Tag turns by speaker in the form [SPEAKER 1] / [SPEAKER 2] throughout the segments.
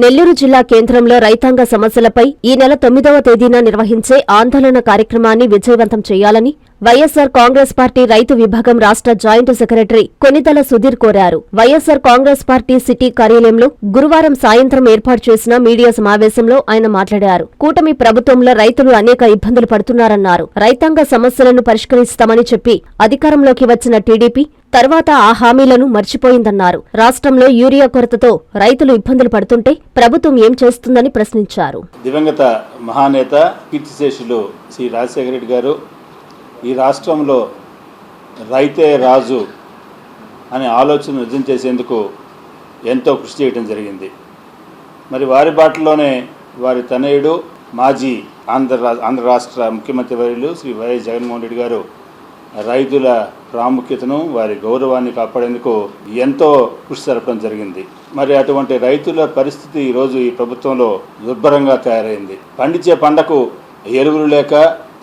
[SPEAKER 1] నెల్లూరు జిల్లా కేంద్రంలో రైతాంగ సమస్యలపై ఈ నెల తొమ్మిదవ తేదీన నిర్వహించే ఆందోళన కార్యక్రమాన్ని విజయవంతం చేయాలని వైఎస్సార్ కాంగ్రెస్ పార్టీ రైతు విభాగం రాష్ట్ర జాయింట్ సెక్రటరీ కొనితల సుధీర్ కోరారు. వైఎస్సార్ కాంగ్రెస్ పార్టీ సిటీ కార్యాలయంలో గురువారం సాయంత్రం ఏర్పాటు చేసిన మీడియా సమావేశంలో ఆయన మాట్లాడారు. కూటమి ప్రభుత్వంలో రైతులు అనేక ఇబ్బందులు పడుతున్నారన్నారు. రైతాంగ సమస్యలను పరిష్కరిస్తామని చెప్పి అధికారంలోకి వచ్చిన టీడీపీ తర్వాత ఆ హామీలను మర్చిపోయిందన్నారు. రాష్ట్రంలో యూరియా కొరతతో రైతులు ఇబ్బందులు పడుతుంటే ప్రభుత్వం ఏం చేస్తుందని ప్రశ్నించారు.
[SPEAKER 2] దివంగత మహానేత కీర్తిశేషులు శ్రీ రాజశేఖర రెడ్డి గారు ఈ రాష్ట్రంలో రైతే రాజు అనే ఆలోచన నిజం చేసేందుకు ఎంతో కృషి చేయడం జరిగింది. మరి వారి బాటలోనే వారి తనయుడు మాజీ ఆంధ్ర రా- ఆంధ్ర రాష్ట్ర ముఖ్యమంత్రి వర్యులు శ్రీ వైఎస్ జగన్మోహన్ రెడ్డి గారు రైతుల ప్రాముఖ్యతను వారి గౌరవాన్ని కాపాడేందుకు ఎంతో కృషి జరపడం జరిగింది. మరి అటువంటి రైతుల పరిస్థితి ఈరోజు ఈ ప్రభుత్వంలో దుర్భరంగా తయారైంది. పండించే పంటకు ఎరువులు లేక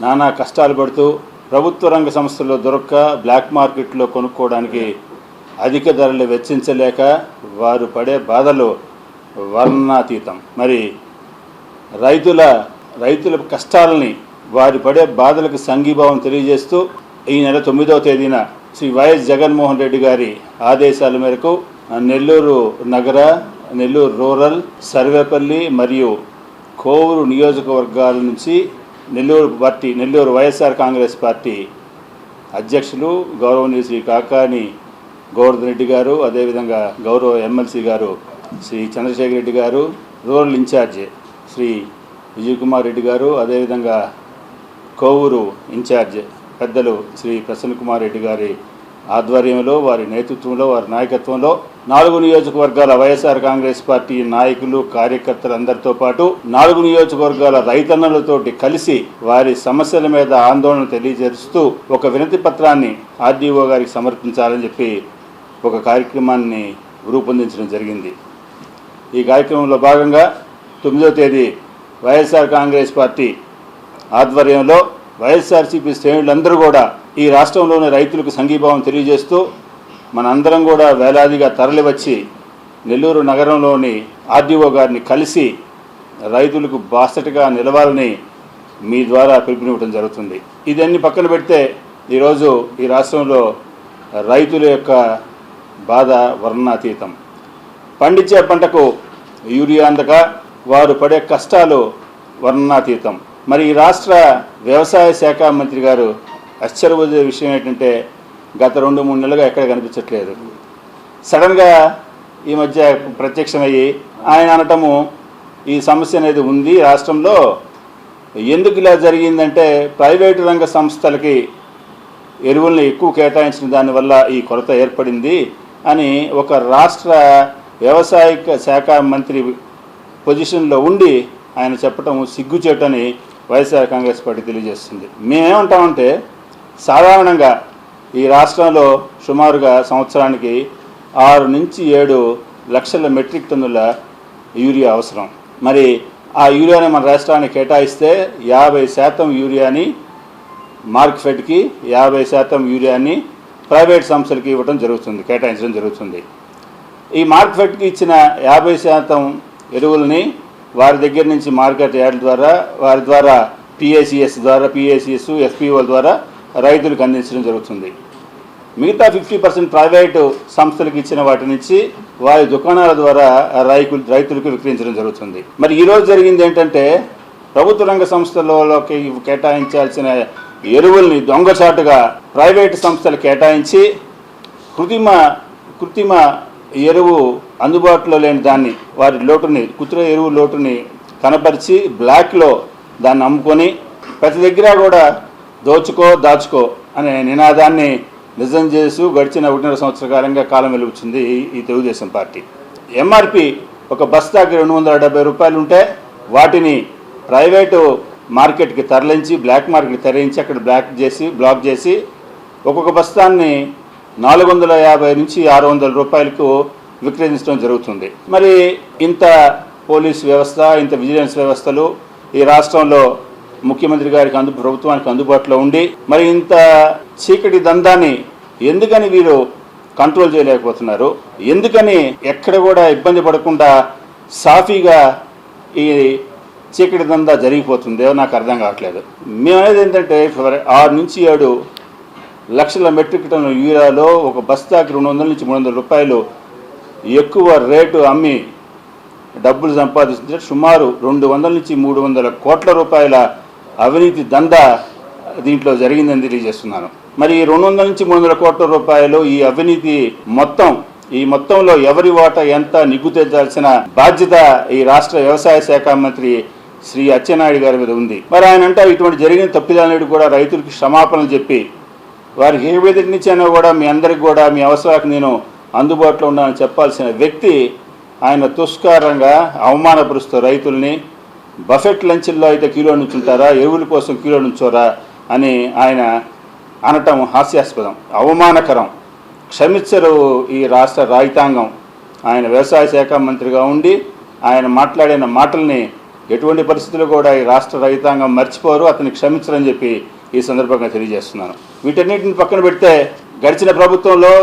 [SPEAKER 2] నానా కష్టాలు పడుతూ ప్రభుత్వ రంగ సంస్థల్లో దొరక్క బ్లాక్ మార్కెట్లో కొనుక్కోవడానికి అధిక ధరలు వెచ్చించలేక వారు పడే బాధలు వర్ణాతీతం మరి రైతుల రైతుల కష్టాలని వారి పడే బాధలకు సంఘీభావం తెలియజేస్తూ ఈ నెల తొమ్మిదవ తేదీన శ్రీ వైఎస్ జగన్మోహన్ రెడ్డి గారి ఆదేశాల మేరకు నెల్లూరు నగర నెల్లూరు రూరల్ సర్వేపల్లి మరియు కోవూరు నియోజకవర్గాల నుంచి Nellore party Nellore YSR Congress party అధ్యక్షులు గౌరవనీయ శ్రీ కాకాని గోవర్ధన్ రెడ్డి గారు అదేవిధంగా గౌరవ ఎమ్మెల్సీ గారు శ్రీ చంద్రశేఖర్ రెడ్డి గారు రూరల్ ఇన్ఛార్జ్ శ్రీ విజయ్ కుమార్ రెడ్డి గారు అదేవిధంగా కోవూరు ఇన్ఛార్జ్ పెద్దలు శ్రీ ప్రసన్న కుమార్ రెడ్డి గారి ఆధ్వర్యంలో వారి నేతృత్వంలో వారి నాయకత్వంలో నాలుగు నియోజకవర్గాల వైఎస్ఆర్ కాంగ్రెస్ పార్టీ నాయకులు కార్యకర్తలందరితో పాటు నాలుగు నియోజకవర్గాల రైతన్నలతోటి కలిసి వారి సమస్యల మీద ఆందోళన తెలియజేస్తూ ఒక వినతి పత్రాన్ని ఆర్డీఓ గారికి సమర్పించాలని చెప్పి ఒక కార్యక్రమాన్ని రూపొందించడం జరిగింది. ఈ కార్యక్రమంలో భాగంగా తొమ్మిదో తేదీ వైఎస్ఆర్ కాంగ్రెస్ పార్టీ ఆధ్వర్యంలో వైఎస్ఆర్సీపీ శ్రేణులందరూ కూడా ఈ రాష్ట్రంలోని రైతులకు సంఘీభావం తెలియజేస్తూ మనందరం కూడా వేలాదిగా తరలివచ్చి నెల్లూరు నగరంలోని ఆర్డీఓ గారిని కలిసి రైతులకు బాసటగా నిలవాలని మీ ద్వారా పిలుపునివ్వడం జరుగుతుంది. ఇదన్నీ పక్కన పెడితే ఈరోజు ఈ రాష్ట్రంలో రైతుల యొక్క బాధ వర్ణాతీతం పండించే పంటకు యూరియా అందక వారు పడే కష్టాలు వర్ణాతీతం మరి ఈ రాష్ట్ర వ్యవసాయ శాఖ మంత్రి గారు ఆశ్చర్యపోయే విషయం ఏంటంటే గత రెండు మూడు నెలలుగా ఎక్కడ కనిపించట్లేదు. సడన్గా ఈ మధ్య ప్రత్యక్షమయ్యి ఆయన అనటము ఈ సమస్య అనేది ఉంది రాష్ట్రంలో. ఎందుకు ఇలా జరిగిందంటే ప్రైవేటు రంగ సంస్థలకి ఎరువుల్ని ఎక్కువ కేటాయించిన దానివల్ల ఈ కొరత ఏర్పడింది అని ఒక రాష్ట్ర వ్యవసాయ శాఖ మంత్రి పొజిషన్లో ఉండి ఆయన చెప్పటం సిగ్గుచేటని వైఎస్ఆర్ కాంగ్రెస్ పార్టీ తెలియజేస్తుంది. మేమేమంటామంటే సాధారణంగా ఈ రాష్ట్రంలో సుమారుగా సంవత్సరానికి ఆరు నుంచి ఏడు లక్షల మెట్రిక్ టన్నుల యూరియా అవసరం. మరి ఆ యూరియాని మన రాష్ట్రానికి కేటాయిస్తే యాభై శాతం యూరియాని మార్క్ఫెడ్కి యాభై శాతం యూరియాని ప్రైవేట్ సంస్థలకి ఇవ్వడం జరుగుతుంది కేటాయించడం జరుగుతుంది. ఈ మార్క్ఫెడ్కి ఇచ్చిన యాభై శాతం ఎరువులని వారి దగ్గర నుంచి మార్కెట్ యార్డ్ ద్వారా వారి ద్వారా పిఏసిఎస్ ద్వారా పిఏసిఎస్ ఎఫ్పిఓల ద్వారా రైతులకు అందించడం జరుగుతుంది. మిగతా ఫిఫ్టీ పర్సెంట్ ప్రైవేటు సంస్థలకు ఇచ్చిన వాటి నుంచి వారి దుకాణాల ద్వారా రైతులు రైతులకు విక్రయించడం జరుగుతుంది. మరి ఈరోజు జరిగింది ఏంటంటే ప్రభుత్వ రంగ సంస్థలలోకి కేటాయించాల్సిన ఎరువుల్ని దొంగచాటుగా ప్రైవేటు సంస్థలు కేటాయించి కృత్రిమ కృత్రిమ ఎరువు అందుబాటులో లేని దాన్ని వారి లోటుని కుతుర ఎరువు లోటుని కనపరిచి బ్లాక్లో దాన్ని అమ్ముకొని ప్రతి దగ్గర కూడా దోచుకో దాచుకో అనే నినాదాన్ని నిజం చేస్తూ గడిచిన ఒకటిన్నర సంవత్సర కాలంగా కాలం వెలుగుతుంది ఈ- ఈ తెలుగుదేశం పార్టీ. ఎంఆర్పి ఒక బస్తాకి రెండు వందల డెబ్బై రూపాయలు ఉంటే వాటిని ప్రైవేటు మార్కెట్కి తరలించి బ్లాక్ మార్కెట్కి తరలించి అక్కడ బ్లాక్ చేసి బ్లాక్ చేసి ఒక్కొక్క బస్తాన్ని నాలుగు వందల యాభై నుంచి ఆరు వందల రూపాయలకు విక్రయించడం జరుగుతుంది. మరి ఇంత పోలీస్ వ్యవస్థ ఇంత విజిలెన్స్ వ్యవస్థలు ఈ రాష్ట్రంలో ముఖ్యమంత్రి గారికి అందు ప్రభుత్వానికి అందుబాటులో ఉండి మరి ఇంత చీకటి దందాన్ని ఎందుకని వీరు కంట్రోల్ చేయలేకపోతున్నారు? ఎందుకని ఎక్కడ కూడా ఇబ్బంది పడకుండా సాఫీగా ఈ చీకటి దందా జరిగిపోతుందో నాకు అర్థం కావట్లేదు. మేము ఏంటంటే ఆరు నుంచి ఏడు లక్షల మెట్రిక్ టన్నుల యూరియాలో ఒక బస్తాకి రెండు వందల నుంచి మూడు వందల రూపాయలు ఎక్కువ రేటు అమ్మి డబ్బులు సంపాదిస్తుంటే సుమారు రెండు వందల నుంచి మూడు వందల కోట్ల రూపాయల అవినీతి దందా దీంట్లో జరిగిందని తెలియజేస్తున్నాను. మరి ఈ రెండు వందల నుంచి మూడు వందల కోట్ల రూపాయలు ఈ అవినీతి మొత్తం ఈ మొత్తంలో ఎవరి వాటా ఎంత నిగ్గు తెచ్చాల్సిన బాధ్యత ఈ రాష్ట్ర వ్యవసాయ శాఖ మంత్రి శ్రీ అచ్చెన్నాయుడు గారి మీద ఉంది. మరి ఆయన అంటే ఇటువంటి జరిగిన తప్పిదాలను కూడా రైతులకు క్షమాపణలు చెప్పి వారికి ఏ విధంగా నుంచైనా కూడా మీ అందరికి కూడా మీ అవసరాలకు నేను అందుబాటులో ఉన్నానని చెప్పాల్సిన వ్యక్తి ఆయన తుష్కారంగా అవమానపరుస్తూ రైతుల్ని బఫెట్ లంచ్ల్లో అయితే కిలో నుంచుంటారా ఎరువుల కోసం కిలో నుంచోరా అని ఆయన అనటం హాస్యాస్పదం అవమానకరం. క్షమించరు ఈ రాష్ట్ర రాయితాంగం ఆయన వ్యవసాయ శాఖ మంత్రిగా ఉండి ఆయన మాట్లాడిన మాటల్ని ఎటువంటి పరిస్థితులు కూడా ఈ రాష్ట్ర రైతాంగం మర్చిపోరు అతన్ని క్షమించరని చెప్పి ఈ సందర్భంగా తెలియజేస్తున్నాను. వీటన్నిటిని పక్కన పెడితే గడిచిన ప్రభుత్వంలో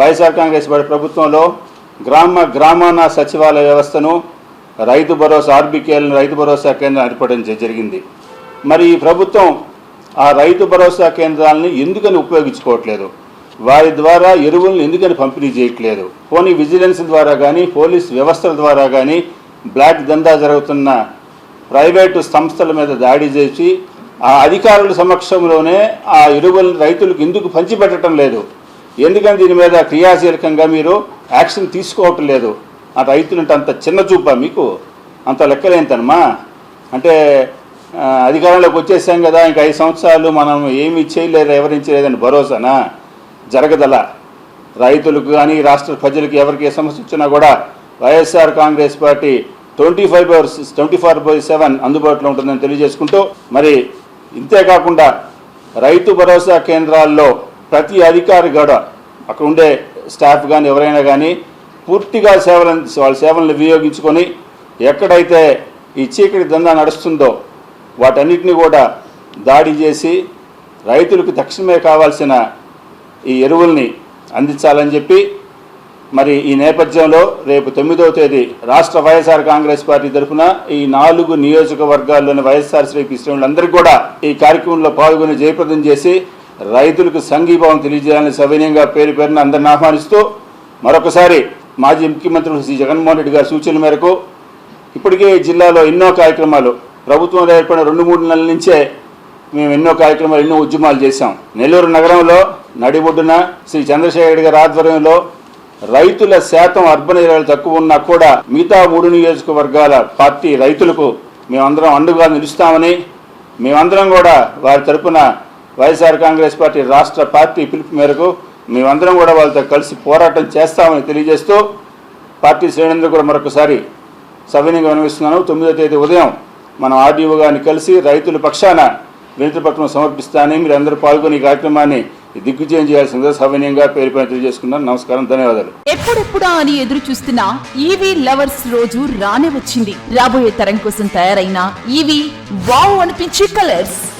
[SPEAKER 2] వైఎస్ఆర్ కాంగ్రెస్ పార్టీ ప్రభుత్వంలో గ్రామ గ్రామాన సచివాలయ వ్యవస్థను రైతు భరోసా ఆర్బీకేలను రైతు భరోసా కేంద్రం ఏర్పడడం జరిగింది. మరి ఈ ప్రభుత్వం ఆ రైతు భరోసా కేంద్రాలను ఎందుకని ఉపయోగించుకోవట్లేదు? వారి ద్వారా ఎరువులను ఎందుకని పంపిణీ చేయట్లేదు? పోనీ విజిలెన్స్ ద్వారా కానీ పోలీస్ వ్యవస్థల ద్వారా కానీ బ్లాక్ దందా జరుగుతున్న ప్రైవేటు సంస్థల మీద దాడి చేసి ఆ అధికారుల సమక్షంలోనే ఆ ఎరువులను రైతులకు ఎందుకు పంచిపెట్టడం లేదు? ఎందుకని దీని మీద క్రియాశీలకంగా మీరు యాక్షన్ తీసుకోవటం లేదు? ఆ రైతులంటే అంత చిన్న చూపా మీకు? అంత లెక్కలేంతనమా అంటే అధికారంలోకి వచ్చేసాం కదా ఇంకా ఐదు సంవత్సరాలు మనం ఏమీ చేయలేదు ఎవరించలేదని భరోసానా? జరగదలా. రైతులకు కానీ రాష్ట్ర ప్రజలకు ఎవరికి ఏ సమస్య వచ్చినా కూడా YSR Congress party twenty five by twenty four by seven అందుబాటులో ఉంటుందని తెలియజేసుకుంటూ మరి ఇంతేకాకుండా రైతు భరోసా కేంద్రాల్లో ప్రతి అధికారి కూడా అక్కడ ఉండే స్టాఫ్ కానీ ఎవరైనా కానీ పూర్తిగా సేవలను వాళ్ళ సేవలను వినియోగించుకొని ఎక్కడైతే ఈ చీకటి దందా నడుస్తుందో వాటన్నిటిని కూడా దాడి చేసి రైతులకు తక్షణమే కావాల్సిన ఈ ఎరువుల్ని అందించాలని చెప్పి మరి ఈ నేపథ్యంలో రేపు తొమ్మిదవ తేదీ రాష్ట్ర వైఎస్ఆర్ కాంగ్రెస్ పార్టీ తరఫున ఈ నాలుగు నియోజకవర్గాల్లోని వైఎస్ఆర్ శ్రేపీ శ్రేణులందరికీ కూడా ఈ కార్యక్రమంలో పాల్గొని జయప్రదం చేసి రైతులకు సంఘీభావం తెలియజేయాలని సవినయంగా పేరు పేరున అందరిని ఆహ్వానిస్తూ మరొకసారి మాజీ ముఖ్యమంత్రులు శ్రీ జగన్మోహన్ రెడ్డి గారి సూచన మేరకు ఇప్పటికే జిల్లాలో ఎన్నో కార్యక్రమాలు ప్రభుత్వం ఏర్పడిన రెండు మూడు నెలల నుంచే మేము ఎన్నో కార్యక్రమాలు ఎన్నో ఉద్యమాలు చేశాం. నెల్లూరు నగరంలో నడిబొడ్డున శ్రీ చంద్రశేఖర్ గారి ఆధ్వర్యంలో రైతుల శాతం అర్బన్ ఏరియాలు తక్కువ ఉన్నా కూడా మిగతా మూడు నియోజకవర్గాల పార్టీ రైతులకు మేమందరం అండుగా నిలుస్తామని మేమందరం కూడా వారి తరపున వైఎస్ఆర్ కాంగ్రెస్ పార్టీ రాష్ట్ర పార్టీ పిలుపు మేరకు మేమందరం కూడా వాళ్ళతో కలిసి పోరాటం చేస్తామని తెలియజేస్తూ పార్టీ శ్రేణులందరూ కూడా మరొకసారి సవినీయంగా వినిపిస్తున్నాను. తొమ్మిదో తేదీ ఉదయం మనం ఆర్డీఓ గారిని కలిసి రైతుల పక్షాన వినతి పత్రం సమర్పిస్తానని మీరు అందరూ పాల్గొని ఈ కార్యక్రమాన్ని దిగ్విజయం చేయాల్సిందిగా సవినయంగా పేరు పైన తెలియజేసుకున్నాను నమస్కారం ధన్యవాదాలు.
[SPEAKER 3] ఎప్పుడెప్పుడా అని ఎదురు చూస్తున్న ఈవీ లవర్స్ రోజు రానే వచ్చింది. రాబోయే తరం కోసం తయారైన ఈవీ వావ్ అనిపించే colours.